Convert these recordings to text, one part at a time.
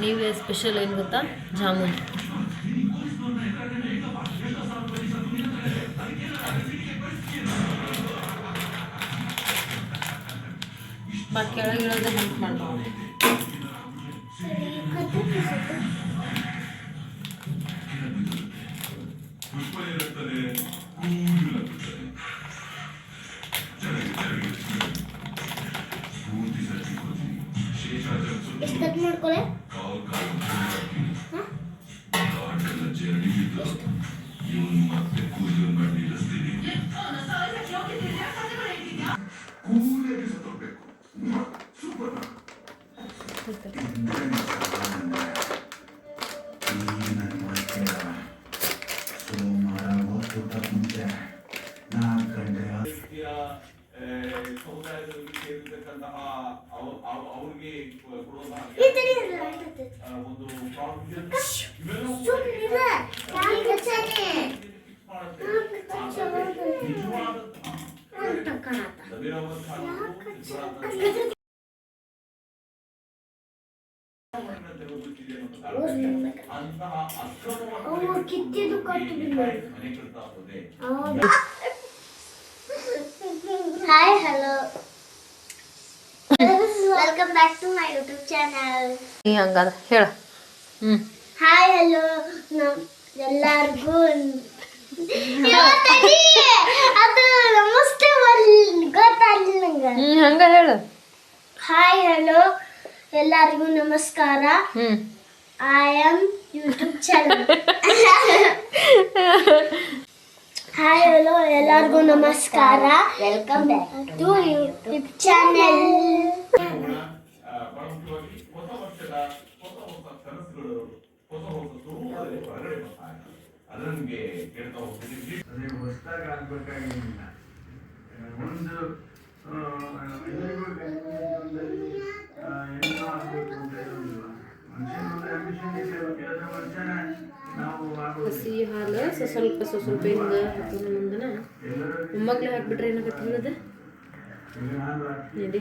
ನೀವೇ ಸ್ಪೆಷಲ್ ಏನು ಗೊತ್ತಾ? ಜಾಮೂನ್. ಮತ್ತು ಕೆಳಗಿಳೋದು ಹೆಲ್ಪ್ ಮಾಡ್ಬೋದು ಎಷ್ಟು ಅಂತಹ ಅಕ್ರಮವನ್ನು ಅವು ಕಿತ್ತಿದ್ದು ಕಟ್ಟು ಬಿಡ್ಬೇಕು. ಮನೆ ಕಟ್ತಾ ಹೋದೆ ಹೌದು. Hi hello welcome back to my YouTube channel ನೀ ಹಂಗಾದ ಹೇಳ. ಹ್ಮ್. ಹಾಯ್ ಹಲೋ ನಮ್ ಎಲ್ಲಾರ್ಗೂ ಅದು ನಮಸ್ತೆ ಗೊತ್ತಾಗಲಿಲ್ಲ ನಂಗೆ. ಹ್ಞೂ ಹಂಗೆ ಹೇಳು. ಹಾಯ್ ಹಲೋ ಎಲ್ಲರಿಗೂ ನಮಸ್ಕಾರ. ಹ್ಞೂ I am YouTube channel hi hello ಎಲ್ಲರಿಗೂ ನಮಸ್ಕಾರ. Welcome back to YouTube channel ಒಂದು ಏನೋ ಅಂತ ಇರೋದಿಲ್ಲ ಮನುಷ್ಯನೊಂದು ಒಂದು ಕೆಲಸ ಮನುಷ್ಯನ ಹಸಿ ಹಾಲು, ಸೊ ಸ್ವಲ್ಪ ಸೊ ಸ್ವಲ್ಪ ಹಿಂಗೆ ಮುಂದನ. ಮೊಮ್ಮಕ್ಳು ಹಾಕ್ಬಿಟ್ರೆ ಏನಾಗತ್ತೆ ಹೇಳೋದು? ನೋಡಿ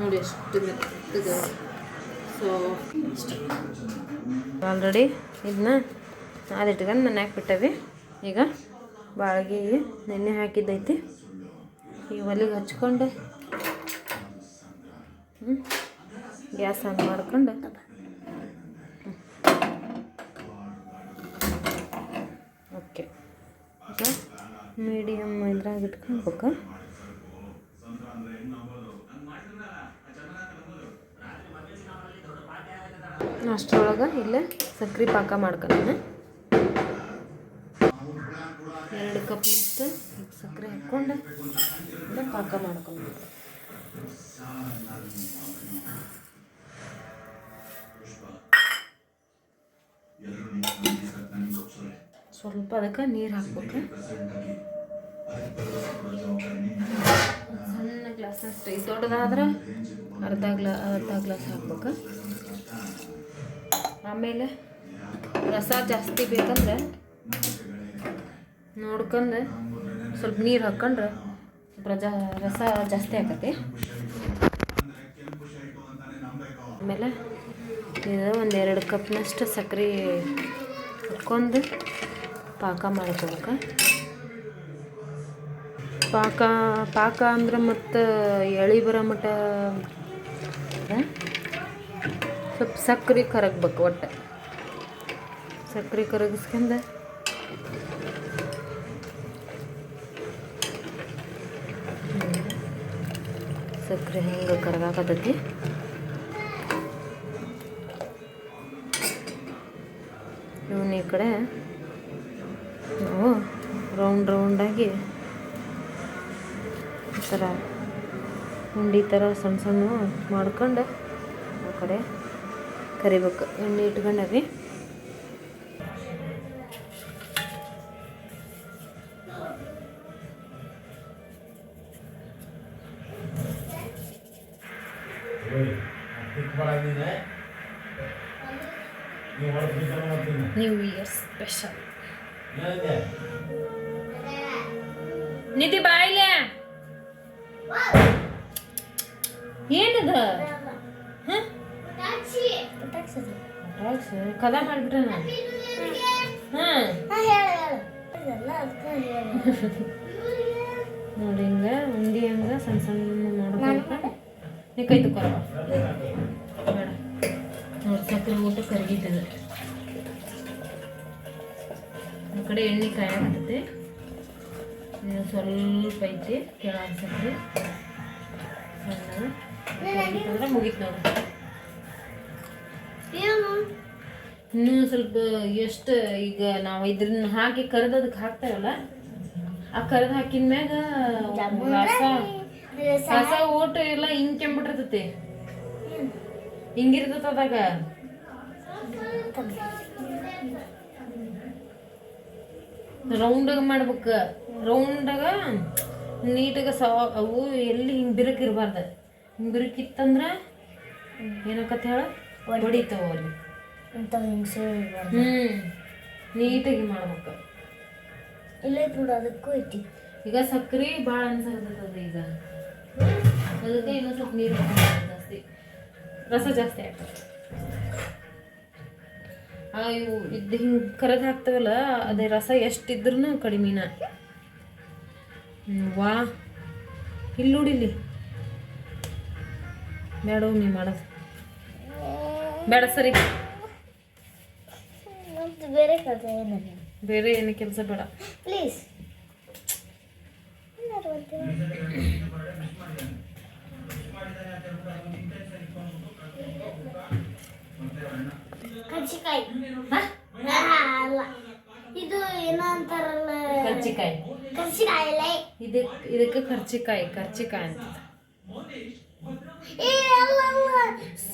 ನಡಿ. ಎಷ್ಟು ಸೊ, ಆಲ್ರೆಡಿ ಇದನ್ನ ಅದಿಟ್ಕೊಂಡು ನಾನು ಹಾಕ್ಬಿಟ್ಟವಿ. ಈಗ ಬಾಳ್ಗೆ ನೆನೆ ಹಾಕಿದ್ದೈತಿ. ಈಗ ಒಲೆಗೆ ಹಚ್ಕೊಂಡು ಗ್ಯಾಸ್ ಆನ್ ಮಾಡ್ಕೊಂಡು. ಓಕೆ. ಈಗ ಮೀಡಿಯಮ್ ಇದ್ರಾಗ ಇಟ್ಕೊಳ್ಬೇಕು ಅಷ್ಟರೊಳಗೆ ಇಲ್ಲೇ ಸಕ್ರೆ ಪಾಕ ಮಾಡ್ಕೊಂಡು ಎರಡು ಕಪ್ನಷ್ಟು ಸಕ್ಕರೆ ಹಾಕ್ಕೊಂಡು ಪಾಕ ಮಾಡ್ಕೊಂಡು ಸ್ವಲ್ಪ ಅದಕ್ಕೆ ನೀರು ಹಾಕ್ಬೇಕು. ಸಣ್ಣ ಗ್ಲಾಸ್ನಷ್ಟು ಇದು ದೊಡ್ಡದಾದ್ರೆ ಅರ್ಧ ಗ್ಲಾ, ಅರ್ಧ ಗ್ಲಾಸ್ ಹಾಕ್ಬೇಕು. ಆಮೇಲೆ ರಸ ಜಾಸ್ತಿ ಬೇಕಂದ್ರೆ ನೋಡ್ಕೊಂಡು ಸ್ವಲ್ಪ ನೀರು ಹಾಕ್ಕೊಂಡ್ರೆ ರಜ ರಸ ಜಾಸ್ತಿ ಆಕತಿ. ಆಮೇಲೆ ಇದು ಒಂದು ಎರಡು ಕಪ್ನಷ್ಟು ಸಕ್ಕರೆ ಹಾಕ್ಕೊಂಡು ಪಾಕ ಮಾಡ್ಕೋಬೇಕು. ಪಾಕ ಪಾಕ ಅಂದ್ರೆ ಮತ್ತು ಎಳಿ ಬರೋ ಮಟ್ಟ ಸ್ವಲ್ಪ ಸಕ್ಕರೆ ಕರಗಬೇಕು ಒಟ್ಟು. ಸಕ್ಕರೆ ಕರಗಿಸ್ಕೊಂಡು ಸಕ್ಕರೆ ಹಿಂಗೆ ಕರಗಾಕತ್ತೈತಿ? ಇವನ್ ಈ ಕಡೆ ನಾವು ರೌಂಡ್ ರೌಂಡಾಗಿ ಈ ಥರ ಉಂಡಿ ಥರ ಸಣ್ಣ ಸಣ್ಣ ಮಾಡ್ಕೊಂಡು ಆ ಕಡೆ ಕರಿಬೇಕು. ಎಣ್ಣೆ ಇಟ್ಕೊಂಡಾವಿ ಚಿಕ್ಕ ನೀವು ಹೊರಗೆ ಮಾಡ್ತೀನಿ ನ್ಯೂ ಇಯರ್ ಸ್ಪೆಷಲ್ ನಿಧಿ ಬಾಯಿಲೆ ಏನದ ಹ? ಪಟಾಕ್ಸ್ ಕದ ಮಾಡ್ಬಿಟ್ರೆ ನಾನು ಹಾಂ ನೋಡಿ ಹಿಂಗ ಉಂಡಿ ಹಂಗ ಸಣ್ಣ ಸಣ್ಣ ಮಾಡ್ಬೇಕು ನೀ ಕೈ ತಕ್ಕೊರವ ಬೇಡ ನೋಡಿ ಸಕ್ಕರೆ ಊಟ ಕರಗಿದ್ದದ ಆ ಕಡೆ ಎಣ್ಣೆ ಕಾಯಾಕತ್ತೈತಿ ಇದು ಸ್ವಲ್ಪ ಐತಿ ಕೆಳಗೆ ಸಕ್ಕರೆ ಅಂದ್ರೆ ಮುಗೀತು ನೋಡಿ. ಇನ್ನೂ ಸ್ವಲ್ಪ ಎಷ್ಟು ಈಗ ನಾವು ಇದ್ರನ್ನ ಹಾಕಿ ಕರೆದು ಅದಕ್ಕೆ ಹಾಕ್ತೇವಲ್ಲ ಆ ಕರೆದು ಹಾಕಿದ ಮ್ಯಾಗ ರಸ ರಸ ಎಲ್ಲ ಹಿಂಗ್ ಕೆಂಬಿಟ್ಟಿರ್ತೈತಿ ಹಿಂಗಿರ್ತೈತೆ ಅದಾಗ ರೌಂಡಾಗ ಮಾಡ್ಬೇಕು. ರೌಂಡಾಗ ನೀಟಾಗ ಸವ ಅವು ಎಲ್ಲಿ ಹಿಂಗೆ ಬಿರುಕು ಇರಬಾರ್ದು. ಹಿಂಗೆ ಬಿರುಕಿತ್ತಂದ್ರೆ ಏನಕ್ಕತ್ತ ಹೇಳ? ಹೊಡಿತಾವ ಅಲ್ಲಿ ಹ್ಞೂ ನೀಟಾಗಿ ಮಾಡ್ಬೇಕು. ಇಲ್ಲ ನೋಡು ಅದಕ್ಕೂ ಐತಿ. ಈಗ ಸಕ್ರೆ ಭಾಳ ಅನ್ಸಕತ್ತದ ಈಗ. ಅದಕ್ಕೆ ಇನ್ನೊಂದು ಸ್ವಲ್ಪ ನೀರು ಜಾಸ್ತಿ. ರಸ ಜಾಸ್ತಿ ಆಗ್ತದೆ ಇವು ಇದು ಹಿಂಗೆ ಕರೆದು ಹಾಕ್ತವಲ್ಲ ಅದೇ ರಸ ಎಷ್ಟಿದ್ರೂ ಕಡಿಮೆನ ವಾ. ಇಲ್ಲಿ. ನೋಡಿಲ್ಲಿ ಬೇಡ ನೀ ಮಾಡೋದು ಬೇಡ ಸರಿ. ಬೇರೆ ಏನಲ್ಲ. ಬೇರೆ ಏನು ಕೆಲಸ ಬೇಡ. ಪ್ಲೀಸ್. ಕರ್ಜಿಕಾಯಿ ಅಲ್ಲ. ಇದು ಏನೋ ಅಂತಾರಲ್ಲ. ಕರ್ಚಿಕಾಯಿ. ಕರ್ಜಿಕಾಯಲ್ಲೇ ಇದಕ್ಕೆ ಇದಕ್ಕೆ ಕರ್ಚಿಕಾಯಿ ಕರ್ಚಿಕಾಯಿ ಅಂತ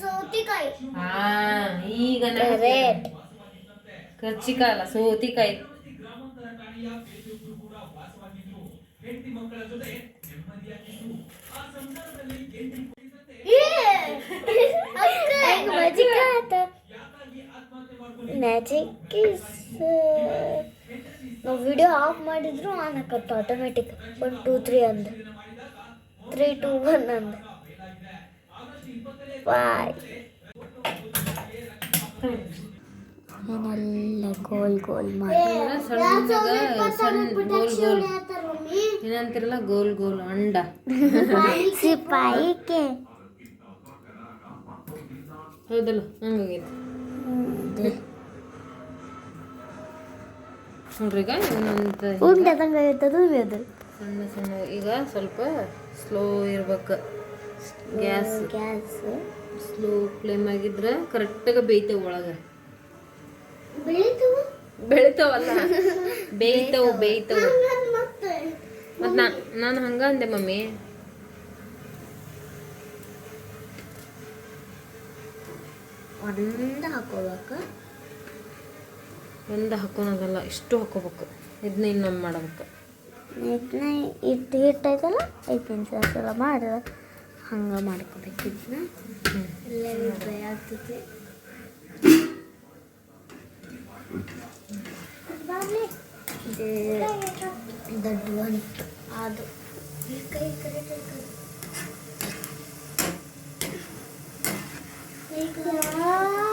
ಸೌತಿಕಾಯಿ. ಹಾ ಈಗ ಕರ್ಚಿಕಾಯಿ ಅಲ್ಲ ಸೋತಿಕಾಯಿ. ಮ್ಯಾಜಿಕ್ ಆತ? ಮ್ಯಾಜಿಕ್ ಇಸ್ ನಾವು ವಿಡಿಯೋ ಆಫ್ ಮಾಡಿದ್ರು ಆನ್ ಆಕತ್ತ ಆಟೋಮೆಟಿಕ್ ಒನ್ ಟೂ ತ್ರೀ ಅಂದ. ತ್ರೀ ಟೂ ಒನ್ ಅಂದ. ಬಾಯ್ ಏನೆಲ್ಲ ಗೋಲ್ ಗೋಲ್ ಮಾಡಿ. ಗೋಲ್ ಗೋಲ್ ಏನಂತಿರಲ್ಲ ಗೋಲ್ ಗೋಲ್ ಅಂಡ. ಸಿಪಾಯಿಕೆ ಹೌದಲ್ಲ ಹಂಗಾಗೈತಿ. ನೋಡ್ರಿ ಈಗ ಇನ್ನೊಂದು ಸಣ್ಣ ಸಣ್ಣ ಈಗ ಸ್ವಲ್ಪ ಸ್ಲೋ ಇರ್ಬೇಕು. ಗ್ಯಾಸ್. ಗ್ಯಾಸ್. ಸ್ಲೋ ಫ್ಲೇಮ್ ಆಗಿದ್ರೆ ಕರೆಕ್ಟಾಗಿ ಬೇಯ್ತೇವೆ ಒಳಗೆ. ಬೆಳೀತು ಬೆಳಿತಾವಲ್ಲ ಬೇಯ್ತಾವು ಬೇಯ್ತಾವು. ಮತ್ತು. ನಾನು ನಾನು ಹಂಗೆ ಅಂದೆ ಮಮ್ಮಿ. ಒಂದ ಹಾಕೋಬೇಕು ಒಂದು ಹಾಕೋನಾಗಲ್ಲ ಇಷ್ಟು ಹಾಕೋಬೇಕು. ಇದನ್ನ ಇನ್ನೊಂದು ಮಾಡ್ಬೇಕು. ಇದನ್ನ ಇಟ್ಟು ಹಿಟ್ಟೈತಲ್ಲ ಐದು ನಿಮಿಷ ಸಲ ಮಾಡಿದ್ರೆ ಹಂಗೆ ಮಾಡ್ಕೋಬೇಕು ಇದನ್ನ ಎಲ್ಲ ಆಗ್ತೈತಿ ದೊಡ್ಡ ಅದು ಈ ಕೈ ಅಯ್ಯೋ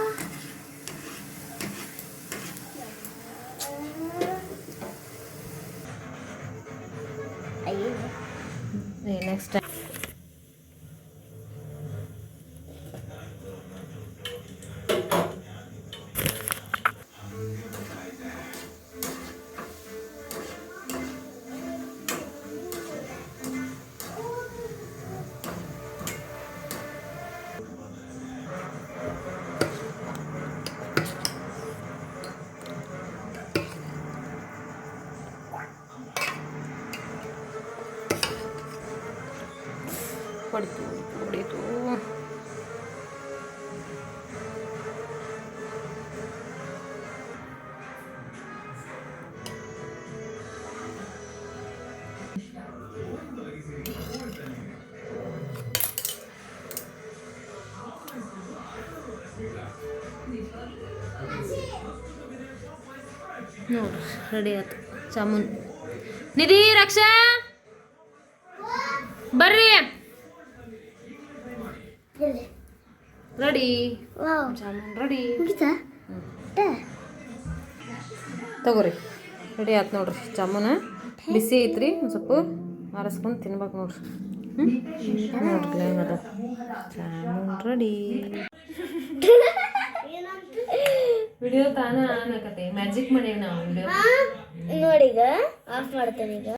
next perdu, perdu, no, ready ready jamun ready ತಗೋರಿ. ರೆಡಿ ಆಯ್ತು ನೋಡ್ರಿ ಜಾಮೂನ ಬಿಸಿ ಐತ್ರಿ ಒಂದು ಸ್ವಲ್ಪ ಆರಿಸ್ಕೊಂಡು ತಿನ್ಬೇಕು ನೋಡ್ರಿ. ನೋಡ್ರಿ ಹೆಂಗದ ಜಾಮೂನ್ ರೆಡಿ ವಿಡಿಯೋ ತಾನ ಅನ್ನಕತ್ತೆ ಮ್ಯಾಜಿಕ್ ಮಾಡೇವಿ ನಾವು ವಿಡಿಯೋ ನೋಡಿಗ ಆಫ್ ಮಾಡ್ತೇನೆ ಈಗ.